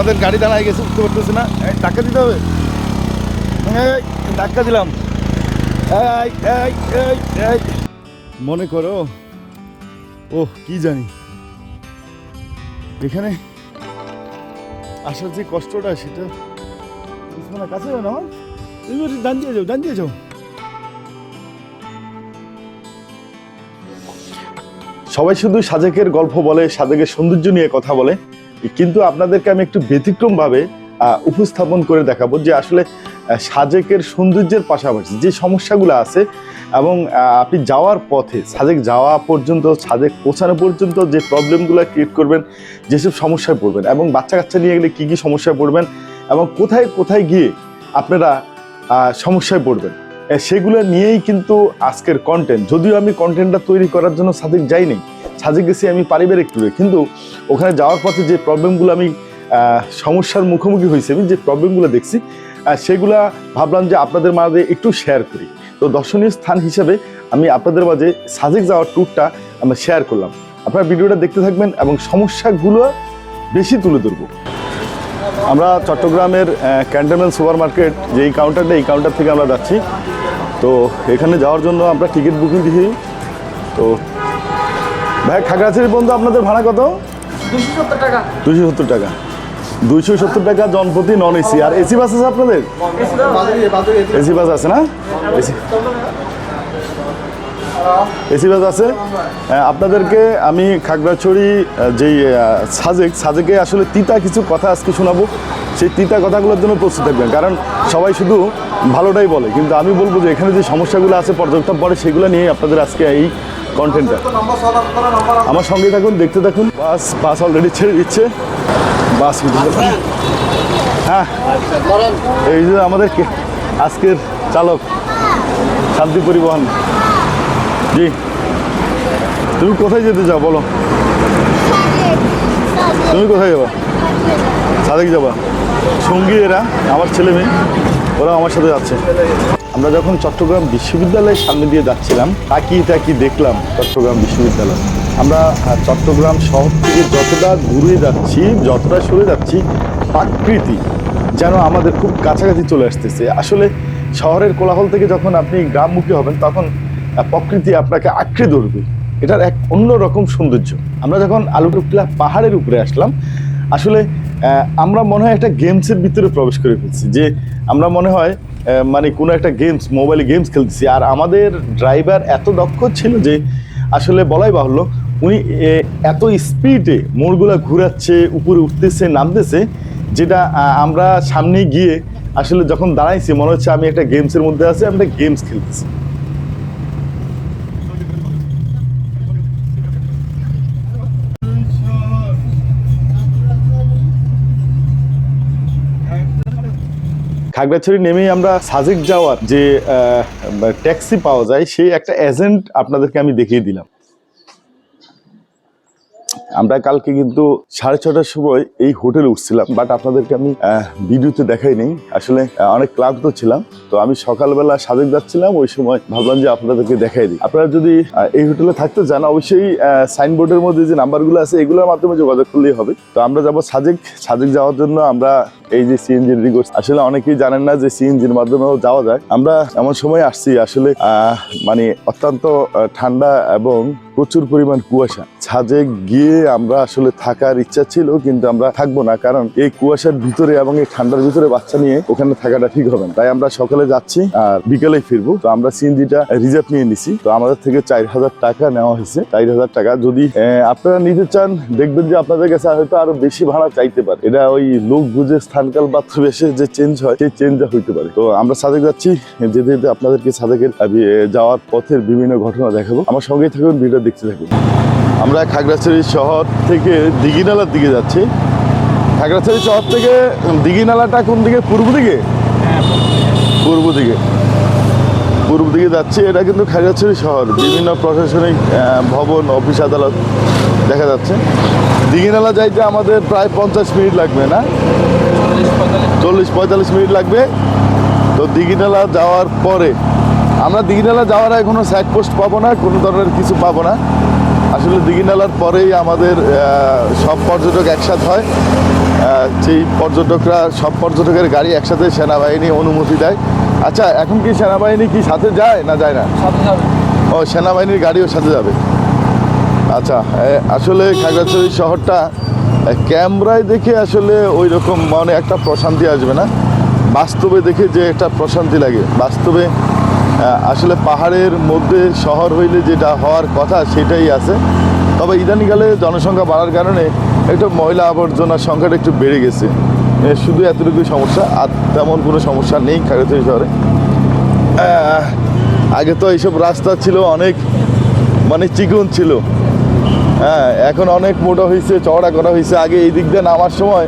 আমাদের গাড়ি দাঁড়ায় গেছে, উঠতে পারতেছে না। ধাক্কা দিতে হবে। ধাক্কা দিলাম। মনে করো ও কি জানি। এখানে আসার যে কষ্টটা, সেটা বুঝব না কাছে না ডান দিয়ে যাও, ডান দিয়ে যাও। সবাই শুধু সাজেকের গল্প বলে, সাজেকের সৌন্দর্য নিয়ে কথা বলে। কিন্তু আপনাদেরকে আমি একটু ব্যতিক্রমভাবে উপস্থাপন করে দেখাবো যে আসলে সাজেকের সৌন্দর্যের পাশাপাশি যে সমস্যাগুলো আছে এবং আপনি যাওয়ার পথে, সাজেক যাওয়া পর্যন্ত, সাজেক পৌঁছানো পর্যন্ত যে প্রবলেমগুলো ক্রিয়েট করবেন, যেসব সমস্যায় পড়বেন এবং বাচ্চা কাচ্চা নিয়ে গেলে কী কী সমস্যায় পড়বেন এবং কোথায় কোথায় গিয়ে আপনারা সমস্যায় পড়বেন। সেগুলো নিয়েই কিন্তু আজকের কন্টেন্ট যদিও আমি কন্টেন্টটা তৈরি করার জন্য সাজেক যাইনি সাজেক গেছি আমি পারিবারিক ট্যুরে কিন্তু ওখানে যাওয়ার পথে যে প্রবলেমগুলো আমি সমস্যার মুখোমুখি হয়েছি, আমি যে প্রবলেমগুলো দেখছি সেগুলা ভাবলাম যে আপনাদের মাঝে একটু শেয়ার করি। তো দর্শনীয় স্থান হিসেবে আমি আপনাদের মাঝে সাজেক যাওয়ার ট্যুরটা আমরা শেয়ার করলাম। আপনারা ভিডিওটা দেখতে থাকবেন এবং সমস্যাগুলো বেশি তুলে ধরবো। আমরা চট্টগ্রামের ক্যান্টনমেন্ট সুপার মার্কেট যে এই কাউন্টারটা এই কাউন্টার থেকে আমরা যাচ্ছি। তো এখানে যাওয়ার জন্য আমরা টিকিট বুকিং দিই। তো ভাই খাগড়াছড়ি পর্যন্ত আপনাদের ভাড়া কত? দুশো সত্তর টাকা। দুইশো সত্তর টাকা। দুইশো সত্তর টাকা জনপ্রতি নন এসি আর এসি বাস আছে আপনাদের? এসি বাস আছে। না? এসি এসি বাস আছে? আপনাদেরকে আমি খাগড়াছড়ি যেই সাজেক সাজেকে আসলে তিতা কিছু কথা আজকে শোনাবো। সেই তিতা কথাগুলোর জন্য প্রস্তুত থাকবেন কারণ সবাই শুধু ভালোটাই বলে। কিন্তু আমি বলব যে এখানে যে সমস্যাগুলো আছে পর্যটক পরে সেগুলো নিয়ে আপনাদের আজকে এই কন্টেন্টটা আমার সঙ্গে থাকুন দেখতে থাকুন। বাস বাস অলরেডি ছেড়ে দিচ্ছে। বাস হ্যাঁ। এই যে আমাদের আজকের চালক শান্তি পরিবহন। জি। তুমি কোথায় যেতে চাও, বলো। তুমি কোথায় যাবা? সাদেক যাবা। সঙ্গী এরা আমার ছেলে মেয়ে ওরা আমার সাথে যাচ্ছে। আমরা যখন চট্টগ্রাম বিশ্ববিদ্যালয়ের সামনে দিয়ে যাচ্ছিলাম, তাকিয়ে তাকিয়ে দেখলাম চট্টগ্রাম বিশ্ববিদ্যালয়। আমরা চট্টগ্রাম শহর থেকে যতটা ঘুরে যাচ্ছি, যতটা সরে যাচ্ছি, প্রাকৃতি যেন আমাদের খুব কাছাকাছি চলে আসতেছে। আসলে শহরের কোলাহল থেকে যখন আপনি গ্রামমুখী হবেন, তখন প্রকৃতি আপনাকে আঁকড়ে ধরবে। এটার এক অন্যরকম সৌন্দর্য। আমরা যখন আলুটুকলা পাহাড়ের উপরে আসলাম, আসলে আমরা মনে হয় একটা গেমসের ভিতরে প্রবেশ করে ফেলছি। যে আমরা মনে হয় মানে কোনো একটা গেমস, মোবাইলে গেমস খেলতেছি। আর আমাদের ড্রাইভার এত দক্ষ ছিল যে, আসলে বলাই বাহুল্য, উনি এত স্পিডে মোড়গুলা ঘুরাচ্ছে, উপরে উঠতেছে, নামতেছে, যেটা আমরা সামনে গিয়ে আসলে যখন দাঁড়াইছি, মনে হচ্ছে আমি একটা গেমসের মধ্যে আছি, আমি একটা গেমস খেলতেছি। খাগড়াছড়ি নেমেই আমরা সাজেক যাওয়ার যে ট্যাক্সি পাওয়া যায়, সেই একটা এজেন্ট আপনাদেরকে আমি দেখিয়ে দিলাম। আমরা কালকে কিন্তু সাড়ে ছটার সময় এই হোটেলে উঠছিলাম বাট আপনাদেরকে আমি ভিডিওতে দেখাই নেই। আসলে অনেক ক্লান্ত ছিলাম, তো আমি সকালবেলা সাজেক যাচ্ছিলাম, ওই সময় ভাবলাম যে আপনাদেরকে দেখাই দিই। আপনারা যদি এই হোটেলে থাকতে চান, অবশ্যই সাইনবোর্ডের মধ্যে যে নাম্বারগুলো আছে, এগুলোর মাধ্যমে যোগাযোগ করলেই হবে। তো আমরা যাব সাজেক সাজেক যাওয়ার জন্য আমরা এই যে সিএনজি রেডি করছি আসলে অনেকেই জানেন না যে সিএনজির মাধ্যমেও যাওয়া যায়। আমরা এমন সময় আসছি, আসলে মানে অত্যন্ত ঠান্ডা এবং প্রচুর পরিমাণ কুয়াশা। ছাদে গিয়ে আমরা আসলে থাকার ইচ্ছা ছিল, কিন্তু আমরা থাকব না, কারণ এই কুয়াশার ভিতরে এবং এই ঠান্ডার ভিতরে বাচ্চা নিয়ে ওখানে থাকাটা ঠিক হবে তাই আমরা সকালে যাচ্ছি আর বিকেলে ফিরবো। তো আমরা সিএনজিটা রিজার্ভ নিয়ে নিছি। তো আমাদের থেকে চার হাজার টাকা নেওয়া হয়েছে। চার হাজার টাকা যদি আপনারা নিতে চান, দেখবেন যে আপনাদের কাছে হয়তো আরও বেশি ভাড়া চাইতে পারে। এটা ওই লোক বুঝে স্থানকাল বেশে যে চেঞ্জ হয়, সেই চেঞ্জটা হইতে পারে। তো আমরা সাদেক যাচ্ছি। যেতে যেতে আপনাদেরকে সাদেকের যাওয়ার পথের বিভিন্ন ঘটনা দেখাবো। আমার সঙ্গেই থাকুন ভিডিও দেখতে থাকুন। আমরা খাগড়াছড়ি শহর থেকে দিঘিনালার দিকে যাচ্ছি। খাগড়াছড়ি শহর থেকে দিঘিনালাটা কোন দিকে? পূর্ব দিকে? পূর্ব দিকে। পূর্ব দিকে যাচ্ছি। এটা কিন্তু খাগড়াছড়ি শহর। বিভিন্ন প্রশাসনিক ভবন, অফিস, আদালত দেখা যাচ্ছে। দিঘিনালা যাইতে আমাদের প্রায় পঞ্চাশ মিনিট লাগবে, না? চল্লিশ পঁয়তাল্লিশ মিনিট লাগবে। তো দিঘিনালা যাওয়ার পরে আমরা দিঘিনালা যাওয়ার আগে কোনো সাইড পোস্ট পাবো না কোনো ধরনের কিছু পাবো না। আসলে দিঘিনালার পরেই আমাদের সব পর্যটক একসাথে হয়। সেই পর্যটকরা সব পর্যটকের গাড়ি একসাথে সেনাবাহিনী অনুমতি দেয়। আচ্ছা এখন কি সেনাবাহিনী কি সাথে যায় না যায় না? ও সেনাবাহিনীর গাড়িও সাথে যাবে। আচ্ছা আসলে খাগড়াছড়ি শহরটা ক্যামেরায় দেখে আসলে ওই রকম মানে একটা প্রশান্তি আসবে না। বাস্তবে দেখে যে একটা প্রশান্তি লাগে। বাস্তবে আসলে পাহাড়ের মধ্যে শহর হইলে যেটা হওয়ার কথা সেটাই আছে। তবে ইদানিকালে জনসংখ্যা বাড়ার কারণে একটু ময়লা আবর্জনার সংখ্যাটা একটু বেড়ে গেছে। শুধু এতটুকুই সমস্যা, আর তেমন কোনো সমস্যা নেই খাগড়াছড়ি শহরে। আগে তো এইসব রাস্তা ছিল অনেক মানে চিকন ছিল। হ্যাঁ এখন অনেক মোটা হয়েছে চওড়া করা হয়েছে আগে এই দিক দিয়ে নামার সময়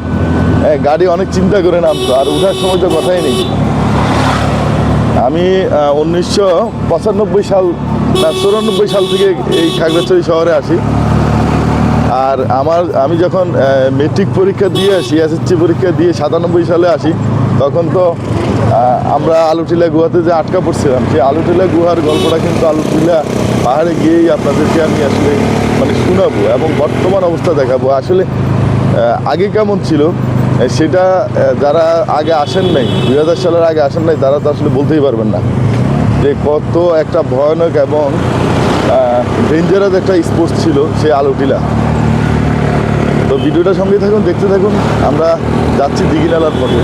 গাড়ি অনেক চিন্তা করে নামতো, আর ওঠার সময় তো কথাই নেই। আমি উনিশশো পঁচানব্বই সাল চুরানব্বই সাল থেকে এই খাগড়াছড়ি শহরে আসি। আর আমার, আমি যখন মেট্রিক পরীক্ষা দিয়ে আসি এসএসসি পরীক্ষা দিয়ে সাতানব্বই সালে আসি, তখন তো আমরা আলুটিলা গুহাতে যে আটকা পড়ছিলাম, সেই আলুটিলা গুহার গল্পটা কিন্তু আলুটিলা পাহাড়ে গিয়েই আপনাদেরকে আমি আসলে মানে শোনাবো এবং বর্তমান অবস্থা দেখাবো। আসলে আগে কেমন ছিল? সেটা যারা আগে আসেন নাই, দুই হাজার সালের আগে আসেন নাই, তারা তো আসলে বলতেই পারবেন না যে কত একটা ভয়ানক এবং ডেঞ্জারাস একটা স্পোর্টস ছিল সেই আলুটিলা। তো ভিডিওটা সঙ্গে থাকুন, দেখতে থাকুন, আমরা যাচ্ছি দিঘিনালার পথে।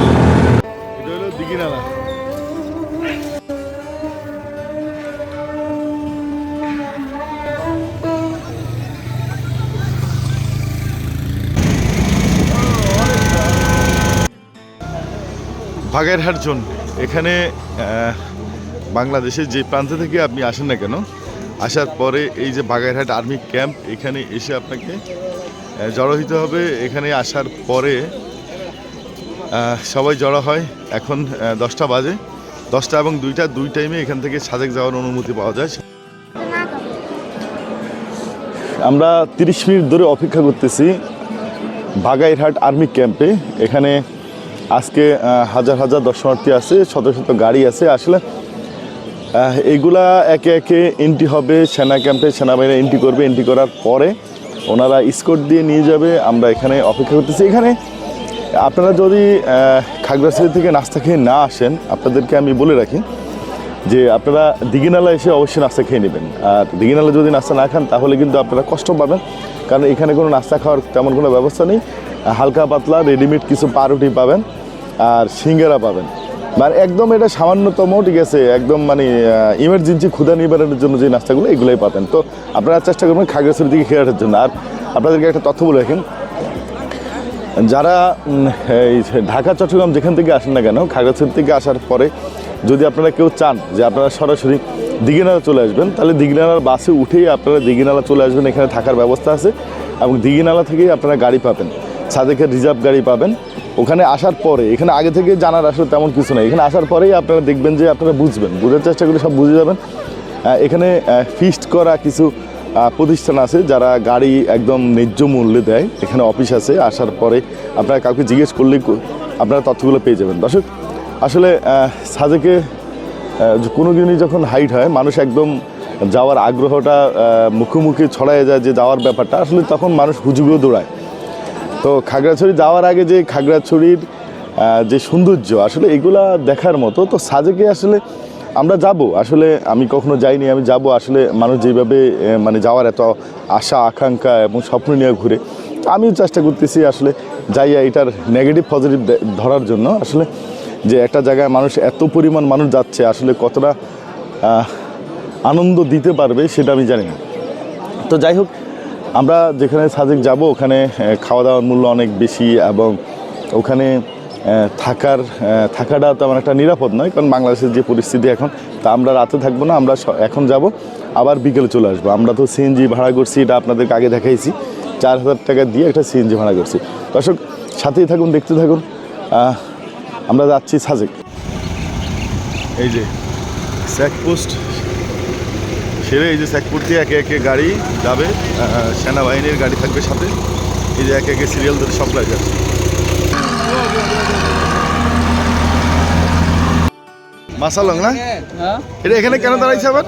বাগেরহাট জোন। এখানে বাংলাদেশের যে প্রান্ত থেকে আপনি আসেন না কেন, আসার পরে এই যে বাগেরহাট আর্মি ক্যাম্প, এখানে এসে আপনাকে জড়ো হইতে হবে। এখানে আসার পরে সবাই জড়ো হয়। এখন দশটা বাজে। দশটা এবং দুইটা, দুই টাইমে এখান থেকে সাজেক যাওয়ার অনুমতি পাওয়া যায়। আমরা তিরিশ মিনিট ধরে অপেক্ষা করতেছি বাগাইরহাট আর্মি ক্যাম্পে। এখানে আজকে হাজার হাজার দর্শনার্থী আছে শত শত গাড়ি আছে। আসলে আহ, এইগুলা একে একে এন্ট্রি হবে সেনা ক্যাম্পে সেনাবাহিনী এন্ট্রি করবে এন্ট্রি করার পরে ওনারা স্কোর দিয়ে নিয়ে যাবে। আমরা এখানে অপেক্ষা করতেছি। এখানে আপনারা যদি খাগড়াছড়ি থেকে নাস্তা খেয়ে না আসেন আপনাদেরকে আমি বলে রাখি যে আপনারা দিঘিনালা এসে অবশ্যই নাস্তা খেয়ে নেবেন। আর দিঘিনালা যদি নাস্তা না খান তাহলে কিন্তু আপনারা কষ্ট পাবেন। কারণ এখানে কোনো নাস্তা খাওয়ার তেমন কোনো ব্যবস্থা নেই। হালকা পাতলা রেডিমেড কিছু পাউরুটি পাবেন। আর সিঙ্গারা পাবেন। মানে একদম এটা সামান্যতম, ঠিক আছে? একদম মানে ইমার্জেন্সি ক্ষুধা নিবারণের জন্য যে নাস্তাগুলো, এগুলোই পাবেন। তো আপনারা চেষ্টা করবেন খাগড়াছড়ি থেকে খেয়ে জন্য। আর আপনাদেরকে একটা তথ্য বলে রাখেন যারা এই ঢাকা, চট্টগ্রাম যেখান থেকে আসেন না কেন, খাগড়াছড়ি থেকে আসার পরে যদি আপনারা কেউ চান যে আপনারা সরাসরি দিঘিনালা চলে আসবেন, তাহলে দিঘিনালার বাসে উঠেই আপনারা দিঘিনালা চলে আসবেন। এখানে থাকার ব্যবস্থা আছে এবং দিঘিনালা থেকেই আপনারা গাড়ি পাবেন। সাদেকের রিজার্ভ গাড়ি পাবেন। ওখানে আসার পরে, এখানে আগে থেকে জানার আসলে তেমন কিছু নেই। এখানে আসার পরেই আপনারা দেখবেন যে আপনারা বুঝবেন। বুঝার চেষ্টা করে সব বুঝে যাবেন। এখানে ফিস্ট করা কিছু প্রতিষ্ঠান আছে যারা গাড়ি একদম ন্যায্য মূল্যে দেয়। এখানে অফিস আছে, আসার পরে আপনারা কাউকে জিজ্ঞেস করলেই আপনারা তথ্যগুলো পেয়ে যাবেন। দর্শক, আসলে সাজেকে কোনো দিনই যখন হাইট হয়, মানুষ একদম যাওয়ার আগ্রহটা মুখোমুখি ছড়ায় যায় যে যাওয়ার ব্যাপারটা। আসলে তখন মানুষ হুজুগেও দৌড়ায়। তো খাগড়াছড়ি যাওয়ার আগে যে খাগড়াছড়ির যে সৌন্দর্য, আসলে এগুলা দেখার মতো, তো সাজেকে আসলে আমরা যাব। আসলে আমি কখনো যাইনি, আমি যাব আসলে মানুষ যেভাবে মানে যাওয়ার এত আশা, আকাঙ্ক্ষা এবং স্বপ্ন নিয়ে ঘুরে। তো আমিও চেষ্টা করতেছি আসলে যাইয়া এটার নেগেটিভ পজিটিভ ধরার জন্য। আসলে যে একটা জায়গায় মানুষ এত পরিমাণ মানুষ যাচ্ছে, আসলে কতটা আনন্দ দিতে পারবে সেটা আমি জানি না। তো যাই হোক আমরা যেখানে সাজেক যাব, ওখানে খাওয়া দাওয়ার মূল্য অনেক বেশি এবং ওখানে থাকার থাকাটা তেমন একটা নিরাপদ নয়, কারণ বাংলাদেশের যে পরিস্থিতি এখন, তা আমরা রাতে থাকব না, আমরা এখন যাব, আবার বিকেলে চলে আসব। আমরা তো সিএনজি ভাড়া করছি, এটা আপনাদেরকে আগে দেখাইছি, চার হাজার টাকা দিয়ে একটা সিএনজি ভাড়া করছি। দর্শক, সাথেই থাকুন, দেখতে থাকুন আমরা যাচ্ছি সাজেক। এই যে চেকপোস্ট সেরে এই যে চেকপোস্ট দিয়ে একে একে গাড়ি যাবে সেনাবাহিনীর গাড়ি থাকবে সাথে। এই যে একে একে সিরিয়াল ধরে সপ্লাই যাচ্ছে। মাসালং না? হ্যাঁ। এটা এখানে কেন দাঁড়াইছে আবার?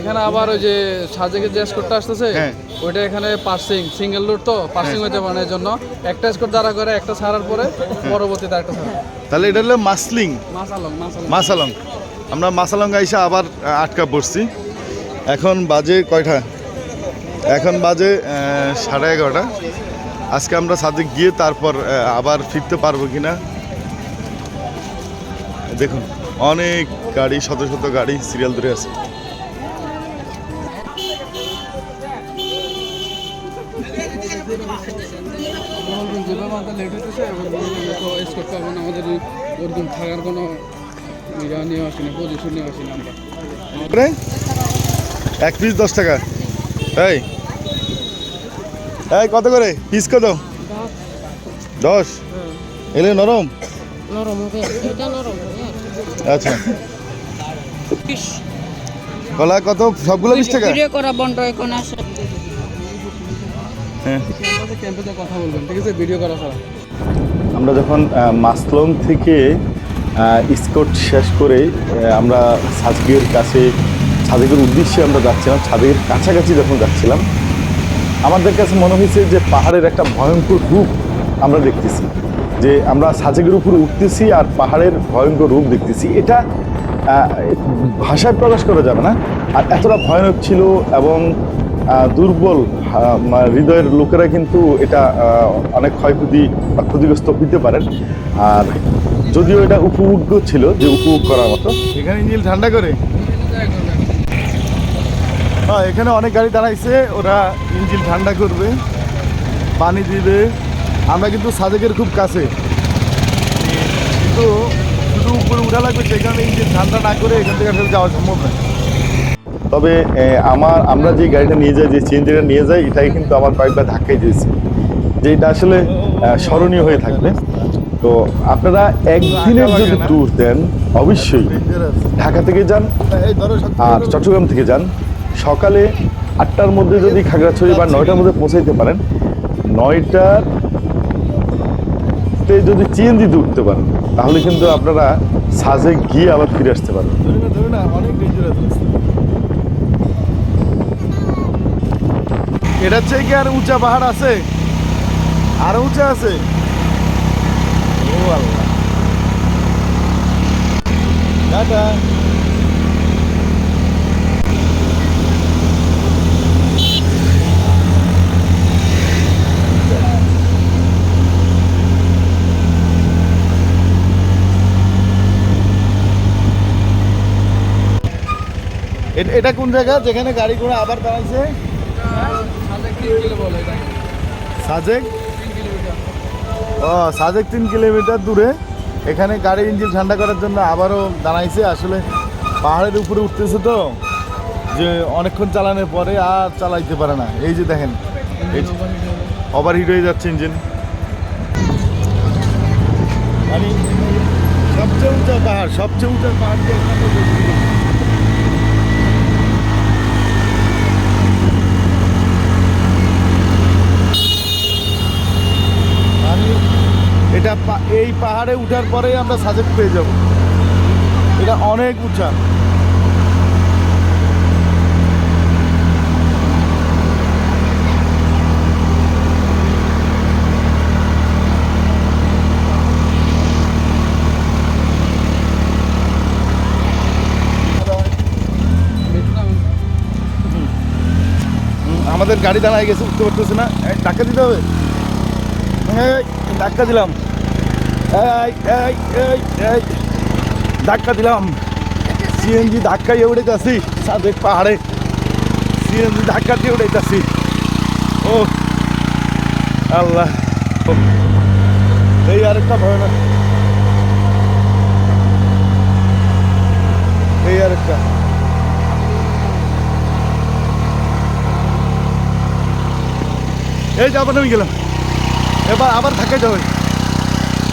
এখানে আবার ওই যে সাজেকে যে স্কোরটা আসতেছে হ্যাঁ। ওইটা এখানে পার্সিং সিঙ্গেল রুট তো পার্সিং হইতে পারে এর জন্য। একটা স্কোর দ্বারা করে একটা ছাড়ার পরে পরবর্তীতে একটা ছাড়া। তাহলে এটা হলো মাসালং। মাসালং মাসালং। আমরা মাসালং আইসা আবার আটকা পড়ছি এখন বাজে কয়টা? এখন বাজে সাড়ে এগারোটা। আজকে আমরা সাজে গিয়ে তারপর আবার ফিরতে পারব কি না দেখুন অনেক গাড়ি শত শত গাড়ি সিরিয়াল ধরে আছে। যেভাবে আমাদের লেট না ওরকম থাকার কোনো ইয়া নিয়ে আসি না পজিশন নিয়ে আসি না আমরা এক পিস দশ টাকা। এই। এই কত করে? পিস কত? দশ। এলে নরম? হবে আচ্ছা। কলা কত? সবগুলো বিশ টাকা? করা বন্ধ এখন আসে হ্যাঁ। আমরা যখন মাসলং থেকে স্কট শেষ করে আমরা সাজগের কাছে সাদেকের উদ্দেশ্যে আমরা যাচ্ছিলাম ছাদের কাছাকাছি যখন যাচ্ছিলাম, আমাদের কাছে মনে হয়েছে যে পাহাড়ের একটা ভয়ঙ্কর রূপ আমরা দেখতেছি। যে আমরা সাজেকের উপরে উঠতেছি আর পাহাড়ের ভয়ঙ্কর রূপ দেখতেছি। এটা ভাষায় প্রকাশ করা যাবে না। আর এতটা ভয়ানক ছিল এবং দুর্বল হৃদয়ের লোকেরা কিন্তু এটা অনেক ক্ষয়ক্ষতি বা ক্ষতিগ্রস্ত হইতে পারেন। আর যদিও এটা উপভোগ্য ছিল যে উপভোগ করার মতো। এখানে নীল ঠান্ডা করে? হ্যাঁ এখানে অনেক গাড়ি দাঁড়াইছে ওরা ইঞ্জিন ঠান্ডা করবে পানি দিবে। আমরা কিন্তু সাদেকের খুব কাছে। কিন্তু শুধু উপরে উঠা লাগবে কারণে ইঞ্জিন ঠান্ডা না করে এখান থেকে আসলে যাওয়া সম্ভব না। তবে আমার আমরা যে গাড়িটা নিয়ে যাই যে সিএনজিটা নিয়ে যাই এটাই কিন্তু আমার কয়েকবার ধাক্কাই দিয়েছে। যে এটা আসলে স্মরণীয় হয়ে থাকবে। তো আপনারা একদিনের যদি ট্যুর দেন অবশ্যই ঢাকা থেকে যান আর চট্টগ্রাম থেকে যান। সকালে আটটার মধ্যে যদি খাগড়াছড়ি বা নয়টার মধ্যে পৌঁছাইতে পারেন, নয়টার তে যদি চিএনজিতে উঠতে পারেন, তাহলে কিন্তু আপনারা সাজে গিয়ে আবার ফিরে আসতে পারবেন। এটার চেয়ে কি আর উঁচা পাহাড় আছে? আর উঁচা আছে? ও আল্লাহ। এটা কোন জায়গা? যেখানে গাড়ি ঘোড়া আবার দাঁড়াইছে? সাজেক? ও, সাজেক তিন কিলোমিটার দূরে। এখানে গাড়ির ইঞ্জিন ঠান্ডা করার জন্য আবারও দাঁড়াইছে। আসলে পাহাড়ের উপরে উঠতেছে তো, যে অনেকক্ষণ চালানোর পরে আর চালাইতে পারে না। এই যে দেখেন ওভার হিট হয়ে যাচ্ছে ইঞ্জিন। মানে সবচেয়ে উঁচা পাহাড়, সবচেয়ে উঁচা পাহাড় যে এখানে দেখছি। আমি এটা পা- এই পাহাড়ে উঠার পরেই আমরা সাজেক পেয়ে যাব। এটা অনেক উঁচা আমাদের গাড়ি দাঁড়ায় গেছে, উঠতে পারতেছে না। ধাক্কা দিতে হবে। ধাক্কা দিলাম। এই ধাক্কা দিলাম। সিএনজি ধাক্কা দিয়ে উড়াইতেছি সাদেক পাহাড়ে। সিএনজি ধাক্কা দিয়ে উড়াইতেছি। ও, আল্লাহ। এই আরেকটা ভয়ানক। এই আরেকটা। এই যাব নেমে গেলাম। এবার আবার ধাক্কাইতে হবে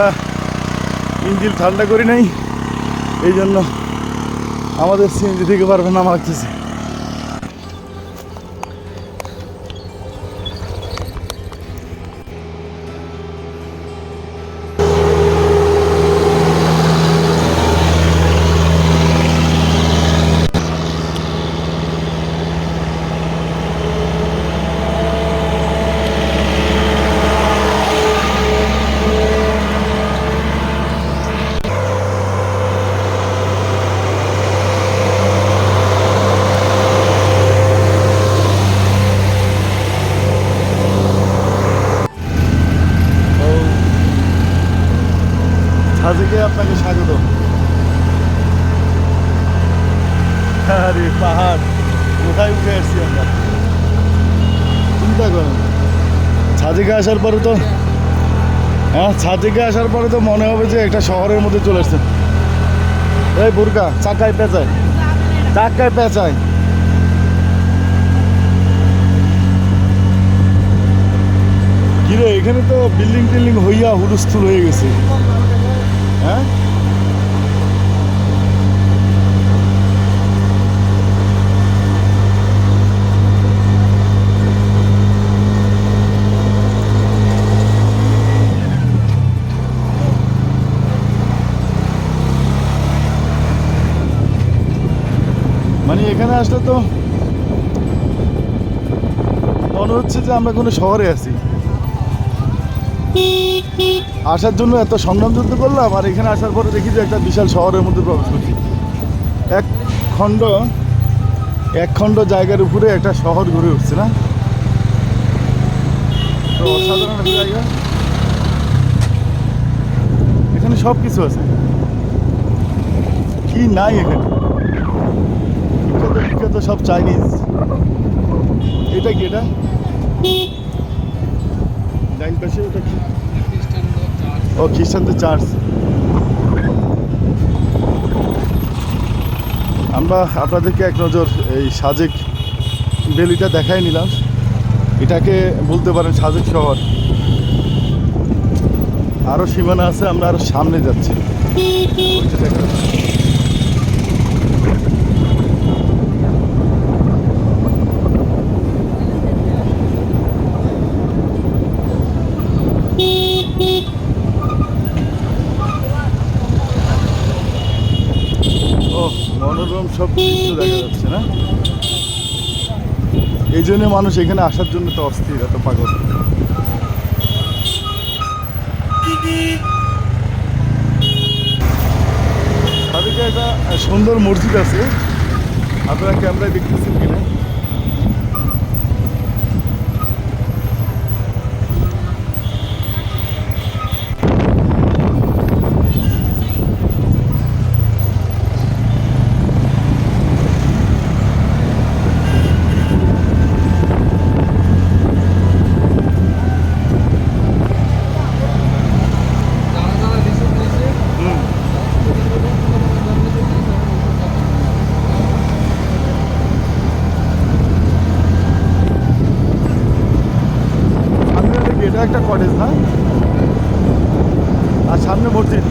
আমরা ইঞ্জিল ঠান্ডা করি নাই এই জন্য আমাদের সিএনজি থেকে পারবে না লাগতেছে সাজেকে আপনাকে স্বাগত। আরে পাহাড়, কোথায় উঠে আমরা? চিন্তা করেন ছাদিকে আসার পরে তো হ্যাঁ ছাদিকে আসার পরে তো মনে হবে যে একটা শহরের মধ্যে চলে আসছে এই বুরকা, চাকায় পেঁচায়। চাকায় পেঁচায়। কিরে, এখানে তো বিল্ডিং টিল্ডিং হইয়া হুলস্থুল হয়ে গেছে। হ্যাঁ? মানে এখানে আসলে তো মনে হচ্ছে যে আমরা কোনো শহরে আছি। আসার জন্য এত সংগ্রাম যুদ্ধ করলাম, আর এখানে আসার পরে দেখি যে একটা বিশাল শহরের মধ্যে প্রবেশ করছি। এক খণ্ড এক খণ্ড জায়গার উপরে একটা শহর ঘুরে উঠছে, না? তো একটা জায়গা। এখানে সব কিছু আছে। কি নাই এখানে? বিখ্যাত বিখ্যাত সব চাইনিজ। এটা কি এটা? ডাইন পাশে ওটা কি? ও খ্রিস্টানদের চার্চ আমরা আপনাদেরকে এক নজর এই সাজেক বেলিটা দেখাই নিলাম। এটাকে বলতে পারেন সাজেক শহর। আরও সীমানা আছে, আমরা আরও সামনে যাচ্ছি ওই যে দেখা যাচ্ছে। ও মনোরম সব কিছু দেখা যাচ্ছে, না? এই জন্য মানুষ এখানে আসার জন্য তো অস্থির, এত পাগল। তাদেরকে একটা সুন্দর মসজিদ আছে। আপনারা ক্যামেরায় দেখতেছেন কিনা যারা যারা রিসোর্ট নিয়েছে হুম সামনে দেখি এটা একটা কটেজ না আর সামনে মসজিদ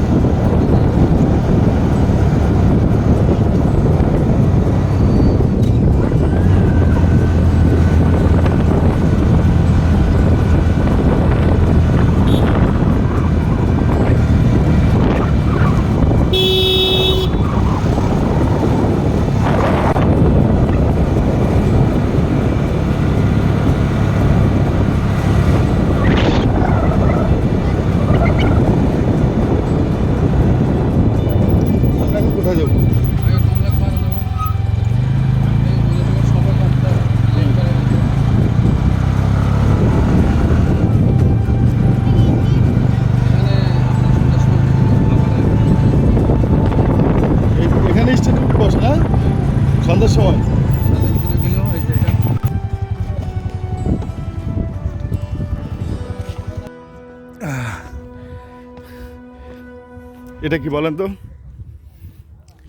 এটা কি বলেন তো?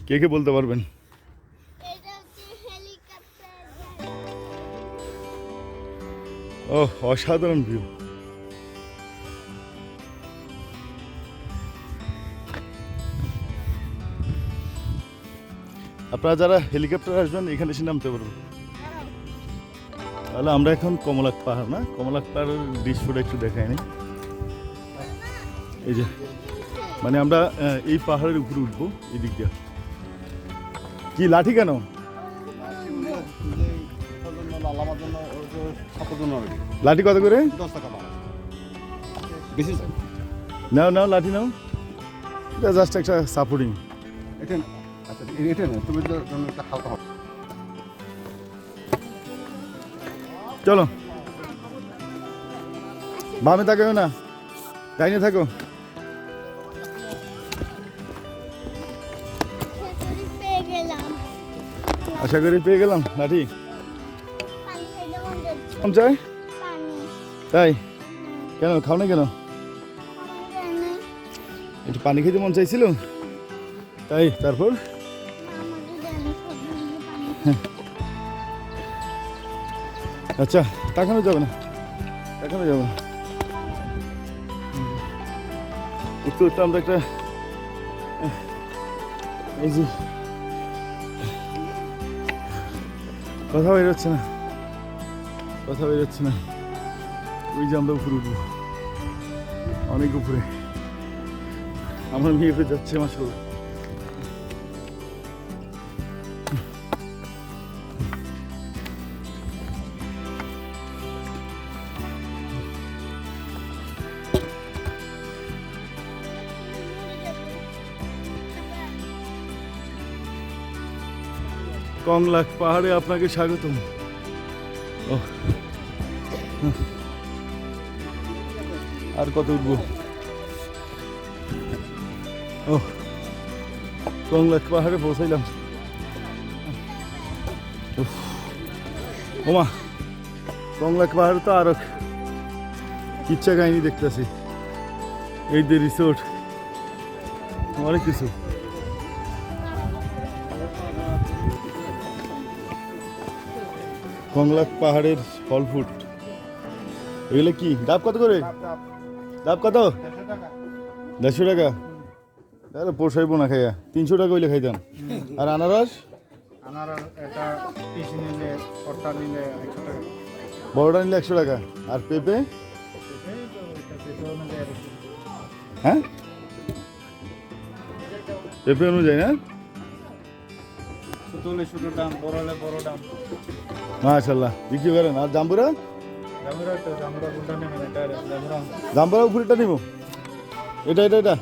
কে কে বলতে পারবেন? ও অসাধারণ ভিউ আপনারা যারা হেলিকপ্টার আসবেন এখানে এসে নামতে পারবেন। তাহলে আমরা এখন কমলাক পাহাড় না? কমলাক পাহাড়ের দৃশ্যটা একটু দেখাইনি এই যে মানে আমরা এই পাহাড়ের উপরে উঠবো এই দিক দিয়ে। কি লাঠি কেন? লাঠি কত করে? স্যার। নাও নাও লাঠি নাও। এটা জাস্ট একটা সাপোর্টিং আচ্ছা এটা না তুমি তো হালকা হবে। চলো। বামে থাকো না ডাইনে থাকো। পেয়ে গেলাম। আশা করি পেয়ে গেলাম লাঠি। মন চাই তাই? কেন খাও না কেন? একটু পানি খেতে মন চাইছিল? তাই তারপর? পানি আচ্ছা তাকানো যাবে না। তাকানো যাবে না। একটু একটু আমরা একটা এই যে, কথা বের হচ্ছে না। কথা বের হচ্ছে না। ওই যে আমরা উপরে উঠবো। অনেক উপরে। আমার মেয়ে যাচ্ছে আমার সঙ্গে কংলাক পাহাড়ে আপনাকে স্বাগতম। ও আর কত উঠবো? ও কংলাক পাহাড়ে পৌঁছাইলাম। ওমা কংলাক পাহাড়ে তো আরও ইচ্ছা কাহিনী দেখতেছি। এই যে রিসোর্ট অনেক কিছু। কংলাক পাহাড়ের ফল ফুট এগুলো কি? ডাব কত করে? ডাব কত? দেড়শো টাকা। তাহলে পোষাইবো না খাইয়া। তিনশো টাকা হইলে খাইতাম। আর আনারস? বড়টা নিলে একশো টাকা। আর পেঁপে? হ্যাঁ? পেঁপে অনুযায়ী না? ছোট হলে ছোট দাম বড় হলে বড় দাম। মাশাল্লাহ বিক্রি করেন? আর জাম্বুরা? জাম্বুরা উপরেটা নিব। এটা এটা এটা।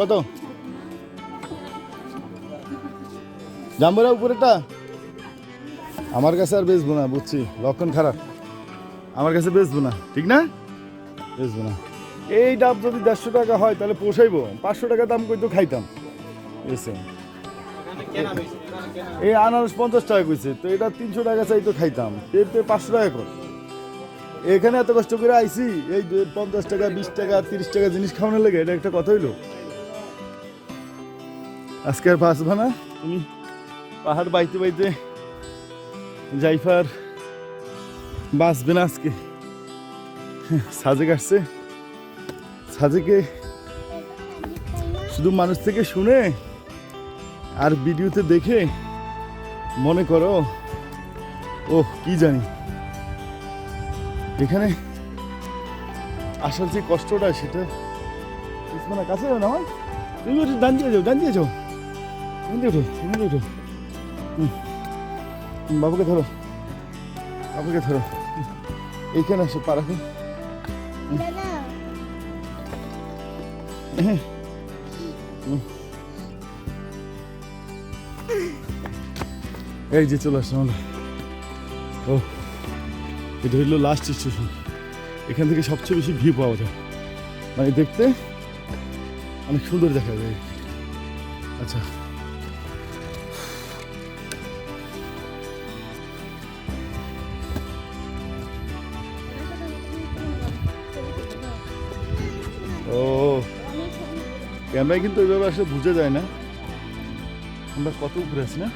কত? জাম্বুরা উপরেটা আমার কাছে আর বেচবো না বুঝছি। লক্ষণ খারাপ। আমার কাছে বেচবো না ঠিক না? বেচবো না। এই ডাব যদি দেড়শো টাকা হয় তাহলে পোষাইবো। পাঁচশো টাকা দাম কই তো খাইতাম বুঝছেন এই আনারস পঞ্চাশ টাকা কইছে, তো এটা তিনশো টাকা চাই তো খাইতাম। পেঁপে পাঁচশো টাকা কর। এখানে এত কষ্ট করে আইছি, এই পঞ্চাশ টাকা, বিশ টাকা, তিরিশ টাকা জিনিস খাওয়ানোর লেগে এটা একটা কথা হইল। আজকে আর বাঁচবা না। তুমি পাহাড় বাইতে বাইতে জাইফার বাঁচবে না আজকে। সাজে কাটছে সাজেকে শুধু মানুষ থেকে শুনে আর ভিডিওতে দেখে মনে করো ও কি জানি। এখানে আসার যে কষ্টটা সেটা মানে কাছে যাও না আমার তুমি একটু ডান দিয়ে যাও ডান দিয়ে যাও। ডান দিয়ে ওঠো ডান দিয়ে বাবুকে ধরো। বাবুকে ধরো। এইখানে আসো পারাকে দাদা। এই যে চলে আসলাম ও, এটা হইল লাস্ট স্টেশন এখান থেকে সবচেয়ে বেশি ভিউ পাওয়া যায়। মানে দেখতে অনেক সুন্দর দেখা যায়। আচ্ছা। ও, ক্যামেরায় কিন্তু ওইভাবে আসলে বোঝা যায় না। আমরা কত উপরে আছি না?